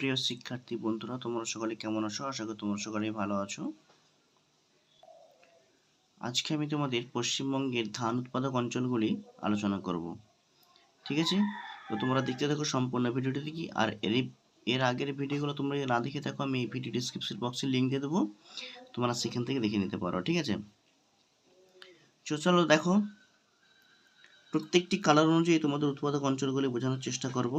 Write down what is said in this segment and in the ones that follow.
প্রিয় শিক্ষার্থী বন্ধুরা, তোমরা সকলে কেমন আছো? আশা করি তোমরা সকলেই ভালো আছো। আজকে আমি তোমাদের পশ্চিমবঙ্গের ধান উৎপাদক অঞ্চলগুলি আলোচনা করব। ঠিক আছে? তো তোমরা দেখতে থাকো সম্পূর্ণ ভিডিওটি দেখি, আর এর এর আগের ভিডিওগুলো তোমরা যদি না দেখে থাকো, আমি এই ভিডিও ডিসক্রিপশন বক্সে লিঙ্ক দিয়ে দেবো। তোমরা সেখান থেকে দেখে নিতে পারো, ঠিক আছে? চলো দেখো, প্রত্যেকটি কালার অনুযায়ী তোমাদের উৎপাদক অঞ্চলগুলি বোঝানোর চেষ্টা করব।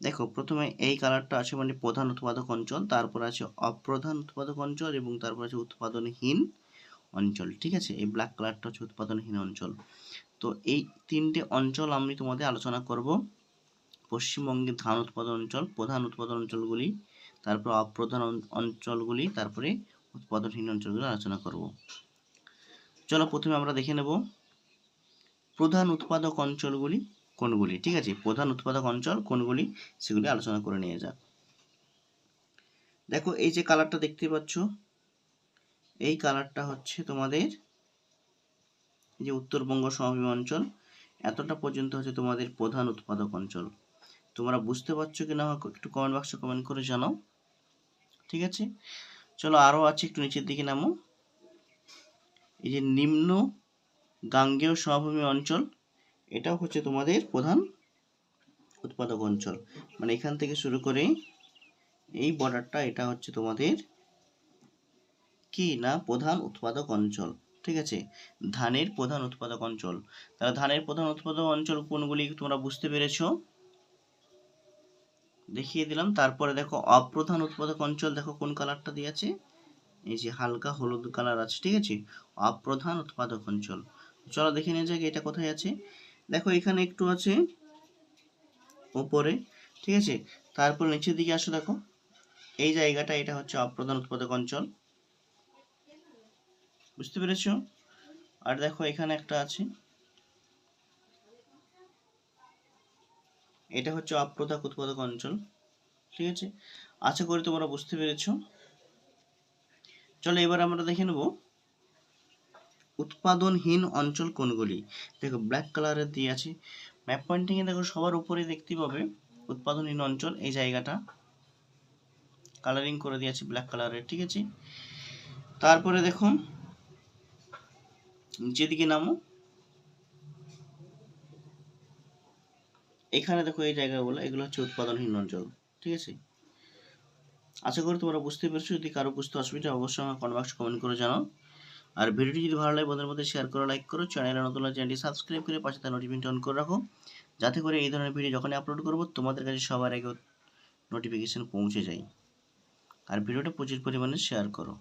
দেখো, প্রথমে এই কালারটা আছে মানে প্রধান উৎপাদক অঞ্চল, তারপর আছে অপ্রধান উৎপাদক অঞ্চল এবং তারপর আছে উৎপাদনহীন অঞ্চল, ঠিক আছে? এই ব্ল্যাক কালারটা হচ্ছে উৎপাদনহীন অঞ্চল। তো এই তিনটে অঞ্চল আমি তোমাদের আলোচনা করব। পশ্চিমবঙ্গের ধান উৎপাদন অঞ্চল, প্রধান উৎপাদন অঞ্চলগুলি, তারপর অপ্রধান অঞ্চলগুলি, তারপরে উৎপাদনহীন অঞ্চলগুলি আলোচনা করব। চলো প্রথমে আমরা দেখে নেব। প্রধান উৎপাদক অঞ্চলগুলি কোনগুলি? ঠিক আছে, প্রধান উৎপাদক অঞ্চল কোনগুলি সেগুলি আলোচনা করে নিয়ে যাক। দেখো, এই যে কালারটা দেখতে পাচ্ছ, এই কালারটা হচ্ছে তোমাদের যে উত্তরবঙ্গ সমভূমি অঞ্চল, এতটা পর্যন্ত হচ্ছে তোমাদের প্রধান উৎপাদক অঞ্চল। তোমরা বুঝতে পারছ কি না একটু কমেন্ট বক্সে কমেন্ট করে জানাও। ঠিক আছে? চলো আরও আছে, একটু নিচের দিকে নামো। এই যে নিম্ন গাঙ্গেয় সমভূমি অঞ্চল এটাও হচ্ছে তোমাদের প্রধান উৎপাদক অঞ্চল। মানে এখান থেকে শুরু করে এই বর্ডারটা এটা হচ্ছে তোমাদের কি না প্রধান উৎপাদক অঞ্চল, ঠিক আছে? ধানের প্রধান উৎপাদক অঞ্চল। তাহলে ধানের প্রধান উৎপাদক অঞ্চল কোনগুলি তোমরা বুঝতে পেরেছ? দেখিয়ে দিলাম। তারপরে দেখো অপ্রধান উৎপাদক অঞ্চল, দেখো কোন কালারটা দিয়েছে এই যে হালকা হলুদ কালার আছে, ঠিক আছে? অপ্রধান উৎপাদক অঞ্চল। চলো দেখে নিয়ে যাক এটা কোথায় আছে। দেখো এখানে একটু আছে উপরে ঠিক আছে? তারপর নিচের দিকে আসো দেখো। এই জায়গাটা, এটা হচ্ছে অপ্রধান উৎপাদক অঞ্চল। বুঝতে পেরেছ? আর দেখো এখানে একটা আছে। এটা হচ্ছে অপ্রধাক উৎপাদক অঞ্চল, ঠিক আছে? আশা করি তোমরা বুঝতে পেরেছ। চলো এবার আমরা দেখে নেব উৎপাদনহীন অঞ্চল কোনগুলি? দেখো ব্ল্যাক কালারের দিয়ে আছে। ম্যাপ পয়েন্টিংয়ে দেখো, সবার উপরে দেখতে পাবে উৎপাদনহীন অঞ্চল, এই জায়গাটা। কালারিং করে দিয়েছে ব্ল্যাক কালারের ঠিক আছে? তারপরে দেখো নিচের দিকে নামো, এখানে দেখো এই জায়গাগুলো, এগুলো হচ্ছে উৎপাদনহীন অঞ্চল, ঠিক আছে? আশা করি তোমরা বুঝতে পেরেছ, যদি কারও বুঝতে অসুবিধা অবশ্যই আমার বক্সে কমেন্ট করে জানাও। আর ভিডিওটি যদি ভালো লাগে, বন্ধুদের মধ্যে শেয়ার করো লাইক করো চ্যানেলে নতুন চ্যানেলটি সাবস্ক্রাইব করে পাশে তার নোটিফিকেশন অন করে রাখো। যাতে করে এই ধরনের ভিডিও যখনই আপলোড করব, তোমাদের কাছে সবার আগে নোটিফিকেশান পৌঁছে যায়। আর ভিডিওটা প্রচুর পরিমাণে শেয়ার করো।